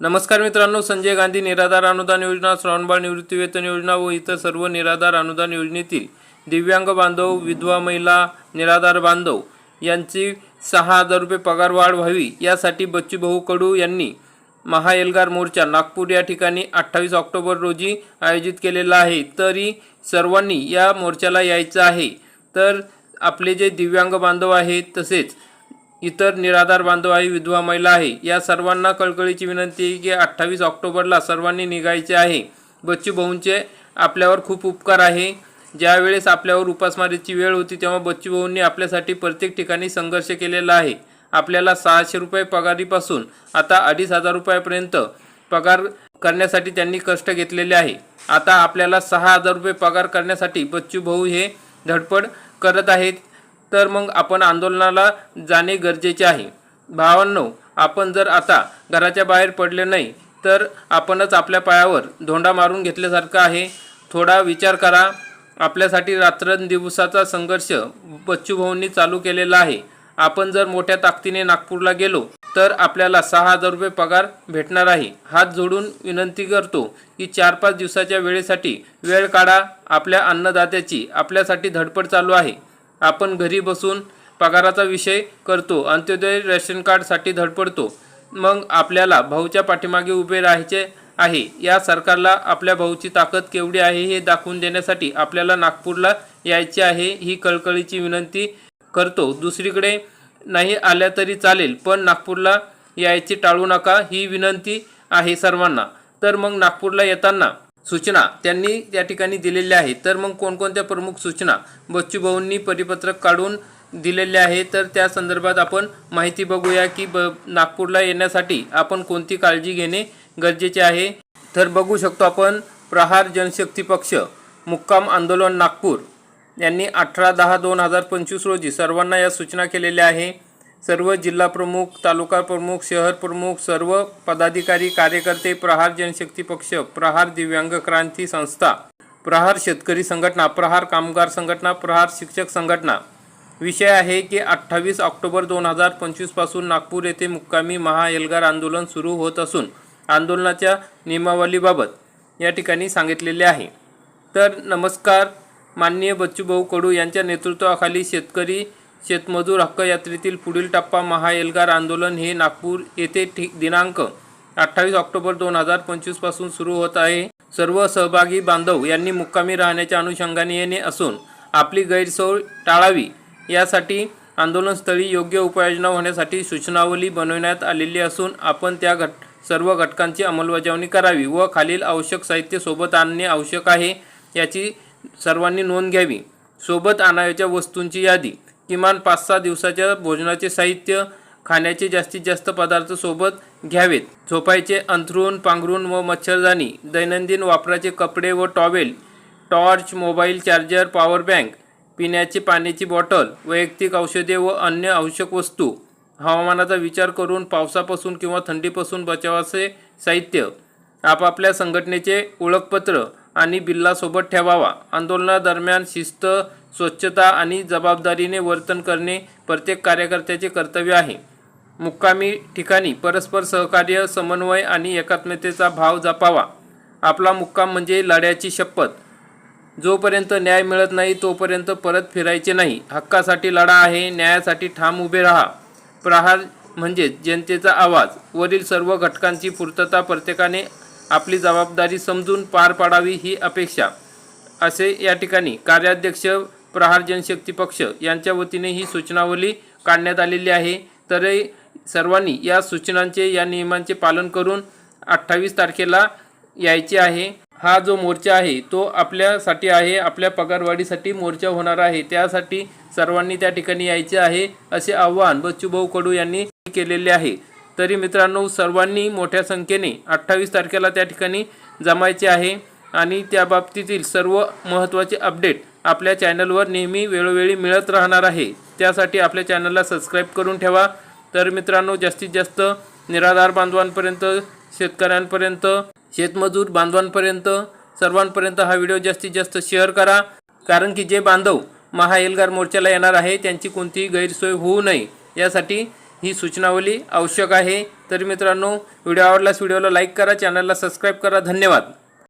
नमस्कार मित्रांनो संजय गांधी निराधार अनुदान योजना श्रावणबाळ निवृत्तीवेतन योजना व इतर सर्व निराधार अनुदान योजनेतील दिव्यांग बांधव विधवा महिला निराधार बांधव यांची सहा हजार रुपये पगार वाढ व्हावी यासाठी बच्चूभाऊ कडू यांनी महाएल्गार मोर्चा नागपूर या ठिकाणी अठ्ठावीस ऑक्टोबर रोजी आयोजित केलेला आहे. तरी सर्वांनी या मोर्चाला यायचं आहे. तर आपले जे दिव्यांग बांधव आहेत तसेच इतर निराधार बांधव आहे विधवा महिला आहे. या सर्वांना कळकळीची विनंती आहे की अठ्ठावीस ऑक्टोबरला सर्वांनी निघायचे आहे. बच्चू भाऊंचे आपल्यावर खूप उपकार आहे. ज्यावेळेस आपल्यावर उपासमारीची वेळ होती तेव्हा बच्चू भाऊंनी आपल्यासाठी प्रत्येक ठिकाणी संघर्ष केलेला आहे. आपल्याला सहाशे रुपये पगारीपासून आता अडीच हजार रुपयापर्यंत पगार करण्यासाठी त्यांनी कष्ट घेतलेले आहे. आता आपल्याला सहा हजार रुपये पगार करण्यासाठी बच्चू भाऊ हे धडपड करत आहेत. तर मग आपण आंदोलनाला जाणे गरजेचे आहे. भावांनो आपण जर आता घराच्या बाहेर पडले नाही तर आपणच आपल्या पायावर धोंडा मारून घेतल्यासारखं आहे. थोडा विचार करा. आपल्यासाठी रात्रंदिवसाचा संघर्ष बच्चूभाऊंनी चालू केलेला आहे. आपण जर मोठ्या ताकदीने नागपूरला गेलो तर आपल्याला सहा हजार रुपये पगार भेटणार आहे. हात जोडून विनंती करतो की चार पाच दिवसाच्या वेळेसाठी वेळ काढा. आपल्या अन्नदात्याची आपल्यासाठी धडपड चालू आहे. आपण घरी बसून पगाराचा विषय करतो. अंत्योदय रेशन कार्डसाठी धडपडतो. मग आपल्याला भाऊच्या पाठीमागे उभे राहायचे आहे. या सरकारला आपल्या भाऊची ताकद केवढी आहे हे दाखवून देण्यासाठी आपल्याला नागपूरला यायचे आहे ही कळकळीची विनंती करतो. दुसरीकडे नाही आल्या तरी चालेल पण नागपूरला यायची टाळू नका ही विनंती आहे सर्वांना. तर मग नागपूरला येताना सूचना त्यांनी त्या ठिकाणी दिलेल्या आहेत. तर मग कोणकोणत्या प्रमुख सूचना? बच्चू भाऊंनी परिपत्रक काढून दिलेले आहे. तर त्या संदर्भात आपण माहिती बघूया की ब नागपूरला येण्यासाठी आपण कोणती काळजी घेणे गरजेचे आहे. तर बघू शकतो आपण प्रहार जनशक्ती पक्ष मुक्काम आंदोलन नागपूर यांनी अठरा दहा दोन हजार पंचवीस रोजी सर्वांना या सूचना केलेल्या आहे. सर्व जिल्हा प्रमुख तालुका प्रमुख शहर प्रमुख सर्व पदाधिकारी कार्यकर्ते प्रहार जनशक्ती पक्ष प्रहार दिव्यांग क्रांती संस्था प्रहार शेतकरी संघटना प्रहार कामगार संघटना प्रहार शिक्षक संघटना. विषय आहे की अठ्ठावीस ऑक्टोबर दोन हजार पंचवीसपासून नागपूर येथे मुक्कामी महाएल्गार आंदोलन सुरू होत असून आंदोलनाच्या नियमावलीबाबत या ठिकाणी सांगितलेले आहे. तर नमस्कार माननीय बच्चूभाऊ कडू यांच्या नेतृत्वाखाली शेतकरी शेतमजूर हक्क यात्रेतील पुढील टप्पा महाएल्गार आंदोलन हे नागपूर येथे ठीक दिनांक अठ्ठावीस ऑक्टोबर दोन हजार पंचवीसपासून सुरू होत आहे. सर्व सहभागी बांधव यांनी मुक्कामी राहण्याच्या अनुषंगाने येणे असून आपली गैरसोय टाळावी. यासाठी आंदोलनस्थळी योग्य उपाययोजना होण्यासाठी सूचनावली बनवण्यात आलेली असून आपण त्या घट सर्व घटकांची अंमलबजावणी करावी व खालील आवश्यक साहित्य सोबत आणणे आवश्यक आहे याची सर्वांनी नोंद घ्यावी. सोबत आणायच्या वस्तूंची यादी किमान पाच सहा दिवसाच्या भोजनाचे साहित्य खाण्याचे जास्तीत जास्त पदार्थ सोबत घ्यावेत. झोपायचे अंथरूण पांघरूण व मच्छरदाणी दैनंदिन वापराचे कपडे व towel torch mobile charger power bank पिण्याची पाण्याची बॉटल वैयक्तिक औषधे व अन्य आवश्यक वस्तू. हवामानाचा विचार करून पावसापासून किंवा थंडीपासून बचावाचे साहित्य. आपापल्या संघटनेचे ओळखपत्र. आणि बिल्लासोबत ठेवावा. आंदोलनादरम्यान शिस्त स्वच्छता आणि जबाबदारीने वर्तन करणे प्रत्येक कार्यकर्त्याचे कर्तव्य आहे. मुक्कामी ठिकाणी परस्पर सहकार्य समन्वय आणि एकात्मतेचा भाव जपावा. आपला मुक्काम म्हणजे लढ्याची शपथ. जोपर्यंत न्याय मिळत नाही तोपर्यंत परत फिरायचे नाही. हक्कासाठी लढा आहे न्यायासाठी ठाम उभे राहा. प्रहार म्हणजेच जनतेचा आवाज. वरील सर्व घटकांची पूर्तता प्रत्येकाने आपली जबाबदारी समजून पार पाडावी ही अपेक्षा. असे या ठिकाणी कार्याध्यक्ष प्रहार जनशक्ती पक्ष यांच्या वतीने ही सूचनावली काढण्यात आलेली आहे. तर सर्वांनी या सूचनांचे या नियमांचे पालन करून अठ्ठावीस तारखेला यायचे आहे. हा जो मोर्चा आहे तो आपल्यासाठी आहे आपल्या पगारवाढीसाठी मोर्चा होणार आहे. त्यासाठी सर्वांनी त्या ठिकाणी यायचे आहे असे आवाहन बच्चूभाऊ कडू यांनी केलेले आहे. तरी मित्रांनो सर्वांनी मोठ्या संख्येने अठ्ठावीस तारखेला त्या ठिकाणी जमायचे आहे आणि त्या बाबतीतील सर्व महत्त्वाचे अपडेट आपल्या चॅनलवर नेहमी वेळोवेळी मिळत राहणार आहे. त्यासाठी आपल्या चॅनलला सबस्क्राईब करून ठेवा. तर मित्रांनो जास्तीत जास्त निराधार बांधवांपर्यंत शेतकऱ्यांपर्यंत शेतमजूर बांधवांपर्यंत सर्वांपर्यंत हा व्हिडिओ जास्तीत जास्त शेअर करा. कारण की जे बांधव महाएल्गार मोर्चाला येणार आहे त्यांची कोणतीही गैरसोय होऊ नये. यासाठी ही सूचनावली आवश्यक आहे. तर मित्रांनो व्हिडिओ आवडल्यास व्हिडिओला लाईक करा चॅनलला सबस्क्राईब करा. धन्यवाद.